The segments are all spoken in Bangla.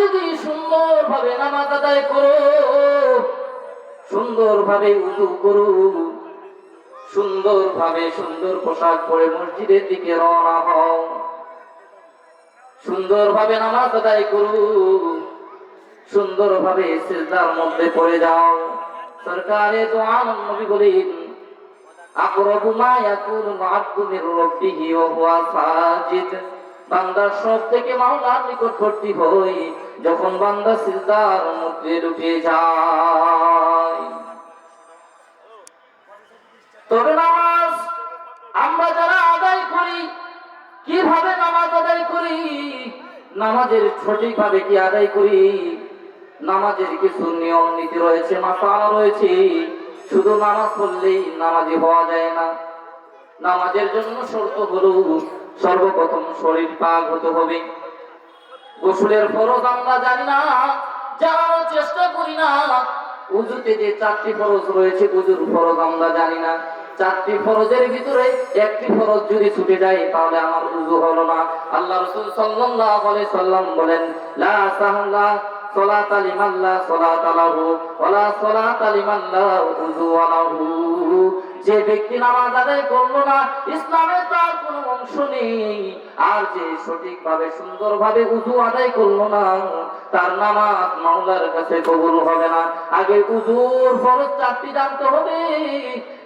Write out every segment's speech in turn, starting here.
যদি সুন্দরভাবে নামাজ আদায় করো, সুন্দরভাবে উজু করো, সুন্দরভাবে সুন্দর পোশাক পরে মসজিদের দিকে রওনা হও, সুন্দরভাবে নামাজ আদায় করো, সুন্দরভাবে সিজদার মধ্যে পড়ে যাও। সরকারে দোয়ান নবী বলেন, আকরাবু মা ইয়াকুনু আব্দু মির রাব্বিহি ওয়া হুয়া সাজিদ। বান্দা সব থেকে মাওলার নিকটবর্তী হই, যখন বান্দা সিজদার মধ্যে ঢুকে যায়। তবে নামাজ আমরা যারা আদায় করি, কীভাবে নামাজ আদায় করি? নামাজের সঠিকভাবে কি আদায় করি? নামাজের কিছু নিয়ম নীতি রয়েছে, মাসালা রয়েছে। শুধু নামাজ পড়লেই নামাজি হওয়া যায় না। নামাজের জন্য শর্ত হলো সর্বপ্রথম শরীর পাক হতে হবে। গোসলের ফরজ আমরা জানি না জানানোর চেষ্টা করি না। উজুতে যে চারটি ফরজ রয়েছে, উজুর ফরজ আমরা জানি না। চারটি ফরজের ভিতরে একটি ফরজ যদি ছুটে যায়, তাহলে আমার উজু হলো না। আল্লাহ রসুল সাল্লাল্লাহু আলাইহি সাল্লাম বলেন, লা সাহলা সলাত লিমান লা সলাত ওয়ালা সলাত লিমান লা উযু লাহু। যে ব্যক্তি নামাজ আদায় করল না ইসলামের তার কোনো অংশ নেই। আর যে সঠিকভাবে, সুন্দরভাবে উজু আদায় করল না, তার নামাজ মামলার কাছে কবুল হবে না। আগে উজুর ফরজ চারটি জানতে হবে।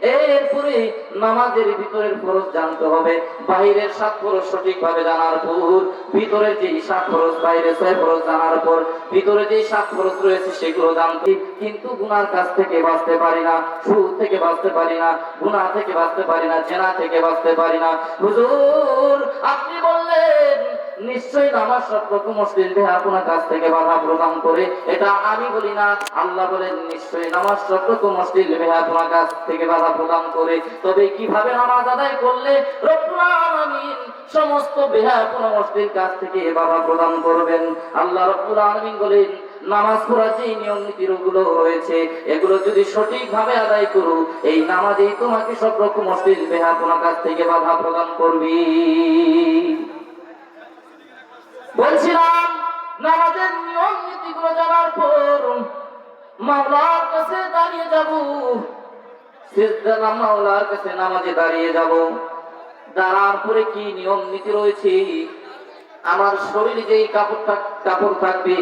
এরপরে নামাজের ভিতরের ফরজ জানতে হবে। বাহিরের সাত ফরজ সঠিকভাবে জানার পর ভিতরের যে সাত ফরজ, বাইরে ছয় ফরজ জানার পর, ভিতরে যে সাত ফরজ রয়েছে সেগুলো জানতে। কিন্তু গুনার কাছ থেকে বাঁচতে পারি না, সুদ থেকে বাঁচতে পারি না, গুনাহ থেকে বাঁচতে পারি না, জেনা থেকে বাঁচতে পারি না। হুজুর, আপনি বললেন নিশ্চয়ই নামাজ সব রকম মুসলিম দেহ আপনার কাছ থেকে বাধা প্রদান করে, এটা আমি বলি না। আল্লাহ বলেন, নিশ্চয়ই নামাজ সব রকম মুসলিম দেহ আপনার কাছ থেকে বাধা প্রদান করে। তবে কীভাবে নামাজ আদায় করলে? সমস্ত বেহাপনা মুসলিম কাছ থেকে বাধা প্রদান করবেন। আল্লাহ রব্বুল আলামিন বলেন, নামাজ পড়ার যে নিয়ম নীতিগুলো রয়েছে, এগুলো যদি সঠিকভাবে আদায় করো, এই নামাজেই তোমাকে সব রকম অশ্লীল বেহাপনা কাছ থেকে বাধা প্রদান করবি। দাঁড়িয়ে যাব। সিজদা মাওলার কাছে নামাজে দাঁড়িয়ে যাব। দাঁড়ার পরে কি নিয়ম নীতি রয়েছে? আমার শরীরে যেই কাপড় কাপড় থাকবে,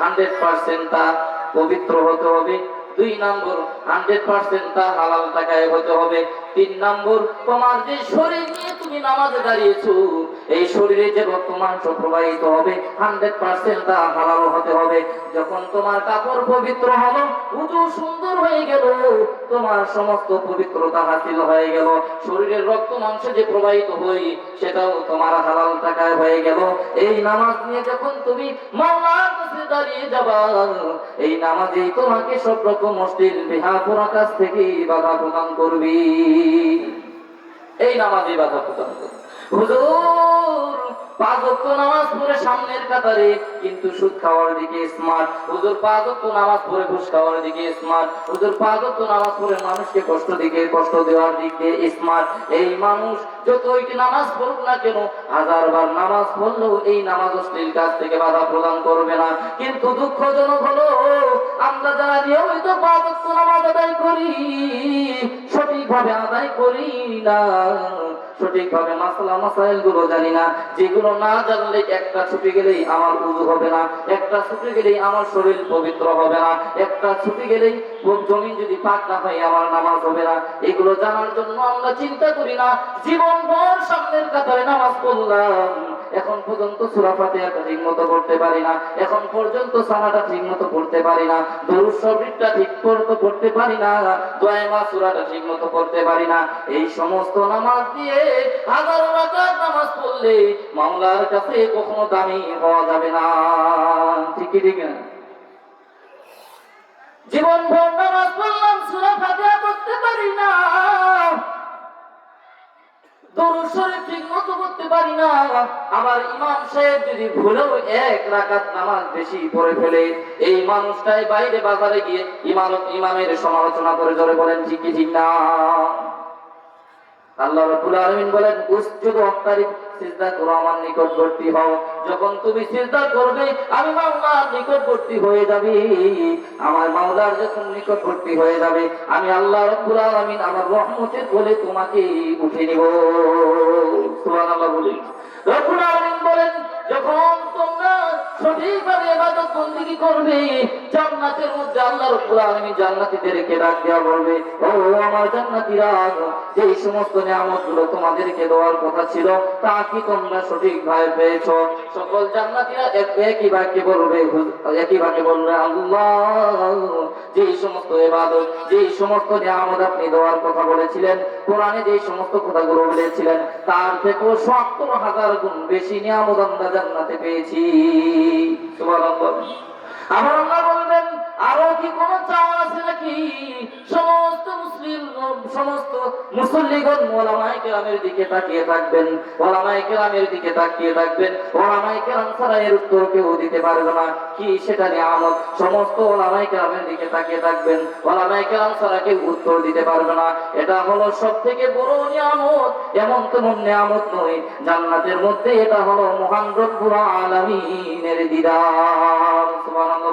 হান্ড্রেড পার্সেন্ট তা পবিত্র হতে হবে। দুই নম্বর, হান্ড্রেড পার্সেন্ট তা হালাল টাকায় হতে হবে। তিন নম্বর, তোমার যে শরীর নিয়ে তুমি নামাজে দাঁড়িয়েছো এই শরীরে যে রক্ত প্রবাহিত হবে হান্ড্রেড পার্সেন্ট তা হালাল হতে হবে। যখন তোমার কাপড় পবিত্র হলো উঁচু সুন্দর হয়ে গেল, তোমার সমস্ত পবিত্রতা হাসিল হয়ে গেল। শরীরের রক্ত মাংস যে প্রবাহিত হই, সেটাও তোমার হালাল টাকায় হয়ে গেল। এই নামাজ নিয়ে যখন তুমি মাওলার দাঁড়িয়ে যাবা, এই নামাজেই তোমাকে সব রকম অশ্লীল বিহাপুরা কাছ থেকে বাধা প্রদান করবি। এই নামাজে বাধা প্রদান করবি। কিন্তু এই নামাজ অশ্লীল কাজ থেকে বাধা প্রদান করবে না। কিন্তু দুঃখজনক হলো, আমরা যারা নিয়মিত পাঁচ নামাজ আদায় করি করি না। সঠিকভাবে মাসালা মাসাইলগুলো জানি না। যেগুলো না জানলে একটা ছুটে গেলেই আমার উজু হবে না। একটা ছুটে গেলেই আমার শরীর পবিত্র হবে না। একটা ছুটে গেলেই জমিন যদি পাক না হয়, আমার নামাজ হবে না। এগুলো জানার জন্য আমরা চিন্তা করি না। জীবন ভর সামনের কাতারে নামাজ পড়লাম। এখন পর্যন্ত সুরা ফাতিহাটা ঠিক মতো পড়তে পারি না। এখন পর্যন্ত সালাটা ঠিক মতো পড়তে পারি না। দরুদ ঠিক মতো পড়তে পারি না। দোয়া মা সুরাটা ঠিক মতো পড়তে পারি না। এই সমস্ত নামাজ দিয়ে হাজারো রাকাত নামাজ পড়লে মামলার কাছে কখনো দামি হওয়া যাবে না। ঠিক কি ঠিক জীবন ভর নামাজ পড়লাম, সুরা ফাতিহা পড়তে পারি না। দরুদ শরীফ ঠিক করতে পারি না। আমার ইমাম সাহেব যদি ভুলেও এক রাকাত নামাজ বেশি পড়ে ফেলে, এই মানুষটাই বাইরে বাজারে গিয়ে ইমাম ইমামের সমালোচনা করে জোরে বলেন, ঠিক কি, ঠিক না? আল্লাহ রাব্বুল আলামিন বলেন, উসজুদ সিজদা করো আমার নিকটবর্তী হও। যখন তুমি সিজদা করবে, আমি নিকটবর্তী হয়ে যাবে। আমার মাওলার যখন নিকটবর্তী হয়ে যাবে, আমি আল্লাহ রাব্বুল আলামিন আমার রহমতের বলে তোমাকে উঠে নিব। সুবহানাল্লাহ বলি। আলামিন বলেন, যখন তোমরা সঠিকভাবে বন্দেগী করবে? জান্নাতের মধ্যে আল্লাহ রাব্বুল আলামিন জান্নাতীদেরকে ডাক দেওয়া বলবে, ও আমার জান্নাতীরা যে সমস্ত নিয়ামতগুলো তোমাদেরকে দেওয়ার কথা ছিল, তা কি তোমরা সঠিকভাবে পেয়েছ? সকল জান্নাতীরা এক- একই বাক্যে বলবে একই বাক্যে বলবে, আল্লাহ যে সমস্ত ইবাদত যে সমস্ত নিয়ামত আপনি দেওয়ার কথা বলেছিলেন কোরআনে যে সমস্ত কথাগুলো বলেছিলেন, তার থেকেও সত্তর হাজার গুণ বেশি নিয়ামত আমরা জান্নাতে পেয়েছি। আমার আল্লাহ বলবেন আরও কি কোন চাওয়া আছে নাকি? সমস্ত মুসলিম, সমস্ত মুসল্লিগণ কেরামের দিকে তাকিয়ে থাকবেন। কেরামের দিকে তাকিয়ে থাকবেন। ওলামায়ে কেরাম ছাড়া এর উত্তর কেউ দিতে পারবে না। কি সেটা নিয়ামত সমস্ত ওলামায়ে কেরামের দিকে তাকিয়ে থাকবেন। ওলামায়ে কেরাম ছাড়া কেউ উত্তর দিতে পারবে না। এটা হলো সব থেকে বড় নিয়ামত। এমন তেমন নিয়ামত নয়। জান্নাতের মধ্যে এটা হলো মহান রব্বুল আলামিনের দিদার। সুবহানাল্লাহ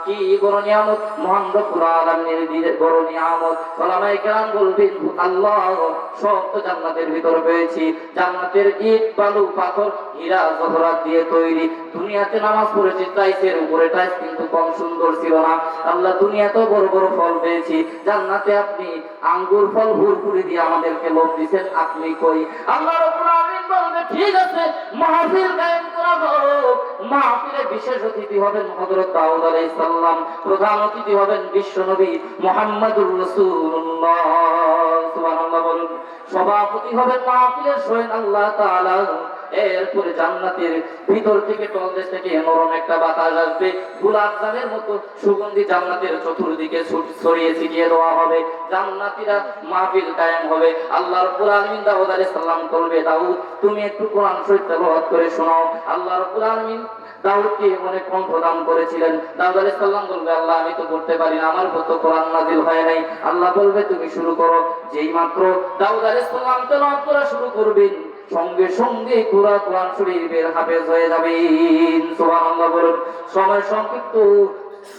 কি বড় নিয়ামত? বড় নিয়ামত। কেরাম আল্লাহ, সব তো জান্নাতের ভিতর পেয়েছি জান্নাতের ইট, বালু, পাথর, হীরা, জহরাত দিয়ে তৈরি। দুনিয়াতে নামাজ পড়েছি, টাইসের উপরে টাইস কিন্তু কম সুন্দর ছিল না। আল্লাহ বড় বড় ফল পেয়েছি। জান্নাতে আপনি আঙ্গুর ফল ভুরপুরি দিয়ে আমাদেরকে লোভ দিছেন, আপনি কই? আল্লাহ বলবে, ঠিক আছে, মাহফিল মাহফিলে বিশেষ অতিথি হবেন হযরত দাউদ আলাইহিস সালাম প্রধান অতিথি হবেন বিশ্বনবী মুহাম্মদুর সুবহানাল্লাহ সভাপতি হবেন মাহফিলের স্বয়ং আল্লাহ তাআলা। এরপরে জান্নাতের ভিতর থেকে তলদেশ থেকে নরম একটা বাতাস আসবে। গোলাপ জামের মতো সুগন্ধি জান্নাতের চতুর্দিকে ছড়িয়ে ছিটিয়ে দেওয়া হবে। জান্নাতীরা মাহফিল কায়েম হবে। আল্লাহ রাব্বুল আলামিন দাউদ আলাইহিস সালাম করবে দাউদ, তুমি একটু কোরআন শরীফ তেলাওয়াত করে শোনাও। আল্লাহ রাব্বুল আলামিন দাউদকে অনেক কণ্ঠ দান করেছিলেন? দাউদ আলাইহিস সালাম বলবে, আল্লাহ, আমি তো পারি না, আমার তো কোরআন হয় নাই। আল্লাহ বলবে, তুমি শুরু করো। যেই মাত্র দাউদ আলাইহিস সালাম তেলাওয়াত করা শুরু করবেন, সঙ্গে সঙ্গে কোরআন শরীফের হাফেজ হয়ে যাবেন। সুবহানাল্লাহ বলুন। সময় সংক্ষিপ্ত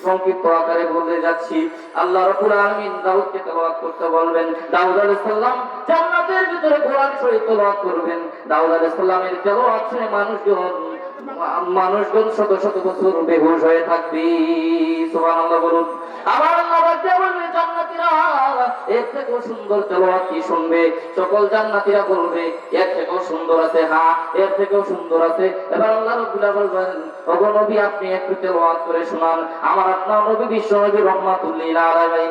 সংক্ষিপ্ত আকারে বলতে যাচ্ছি। আল্লাহ রাব্বুল আলামিন দাউদকে তেলাওয়াত করতে বলবেন, দাউদ আলাইহিস সালাম জান্নাতের ভিতরে কোরআন শরীফ তেলাওয়াত করবেন। দাউদ আলাইহিস সালামের তেলাওয়াত শুনে মানুষজন মানুষজন শত শত বছর বেহুশ হয়ে থাকবে। সুবহানাল্লাহ বলুন। আবার আল্লাহ বাদ্যা বলবে জান্নাতীরা, এর থেকেও সুন্দর তেলাওয়াত কি শুনবে? সকল জান্নাতীরা বলবে, এর থেকেও সুন্দর আছে হ্যাঁ এর থেকেও সুন্দর আছে। এবার আল্লাহ রাব্বুল বলবেন, ওগো নবী, আপনি একটু তেলাওয়াত করে শোনান। আমার আপনার নবী বিশ্ব নবী রহমাতুল্লিল আলামিন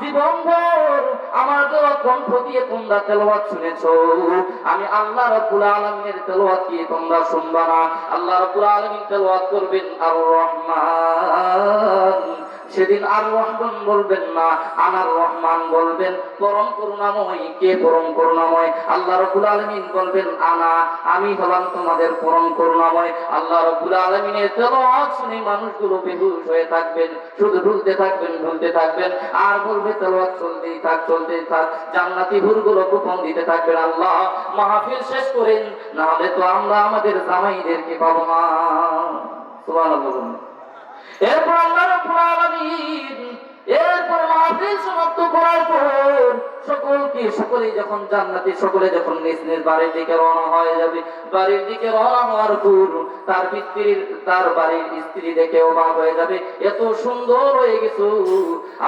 জীবনভর আমার তোমরা তেলাওয়াত শুনেছো? আমি আল্লাহ রাব্বুল আলামিনের তেলাওয়াত কি তোমরা শুনবা না? আল্লাহ রাব্বুল আলামিন তেলাওয়াত করবেন আর রহমান সেদিন আর রহমান বলবেন না আনার রহমান বলবেন, পরম করুণাময়, কে পরম করুণাময়? আল্লাহ রবুল আলমিন বলবেন, আনা, আমি হলাম তোমাদের পরম করুণাময়। আল্লাহ রবুল আলমিনের তেলাওয়াত শুনে মানুষগুলো বেহুশ হয়ে থাকবেন, শুধু ঢুলতে থাকবেন ঢুলতে থাকবেন। আর বলবে, তেলাওয়াত চলতেই থাক চলতেই থাক। জান্নাতি হুরগুলো কুপন দিতে থাকবেন, আল্লাহ। মাহফিল শেষ করেন না হলে তো আমরা আমাদের জামাইদেরকে পাবো না। সুবহানাল্লাহ। এরপর আল্লাহ রাব্বুল থেকে সকলেই যখন জান্নাতি, সকলে যখন নিজ নিজ বাড়ির দিকে রওনা হয়ে যাবে, বাড়ির দিকে রওনা হওয়ার পর তার স্ত্রীর তার বাড়ির স্ত্রী দেখে অবাক হয়ে যাবে, এত সুন্দর হয়ে গেছো।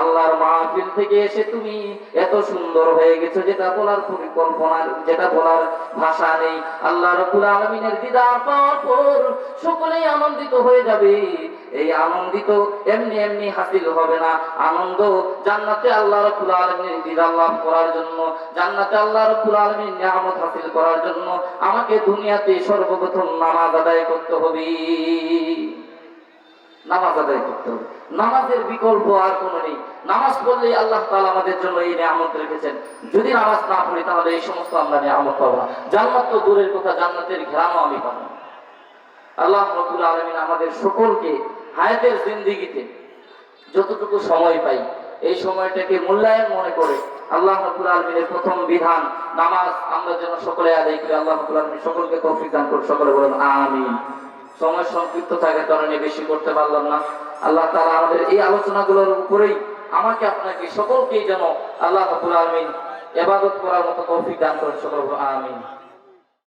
আল্লাহর মাহফিল থেকে এসে তুমি এত সুন্দর হয়ে গেছো, যেটা বলার পরিকল্পনার যেটা বলার ভাষা নেই। আল্লাহ রব্বুল আলমিনের দিদার পাওয়ার পর সকলেই আনন্দিত হয়ে যাবে। এই আনন্দিত, এমনি এমনি হাসিল হবে না। আনন্দ জান্নাতে আল্লাহ রব্বুল আলমীর দিদার লাভ করার জন্য, জান্নাতে আল্লাহ রব্বুল আলমীর নিয়ামত হাসিল করার জন্য আমাকে দুনিয়াতে সর্বপ্রথম নামাজ আদায় করতে হবে। নামাজ আদায় করতে হবে। নামাজের বিকল্প আর কোনো নেই। নামাজ পড়লে আল্লাহ তাআলা আমাদের জন্য এই নিয়ামত রেখেছেন। যদি নামাজ না পড়ি তাহলে এই সমস্ত আমরা নিয়ামত পাবো না। জান্নাত তো দূরের কথা, জান্নাতের ঘেরানো আমি পাবো আল্লাহ রব্বুল আলমিন আমাদের সকলকে হায়াতের জিন্দিগিতে যতটুকু সময় পাই, এই সময়টাকে মূল্যায়ন মনে করে আল্লাহ রব্বুল আলমিনের প্রথম বিধান, নামাজ আমরা যেন সকলে আদায় করি। আল্লাহ রব্বুল আলমিন সকলকে তৌফিক দান করে সকলে বলেন, আমিন। সময় সংক্ষিপ্ত থাকার কারণে বেশি করতে পারলাম না। আল্লাহ তাআলা আমাদের এই আলোচনাগুলোর উপরেই আমাকে আপনাকে সকলকেই যেন আল্লাহ রব্বুল আলমিন এবাদত করার মতো তৌফিক দান করেন, সকল আমিন।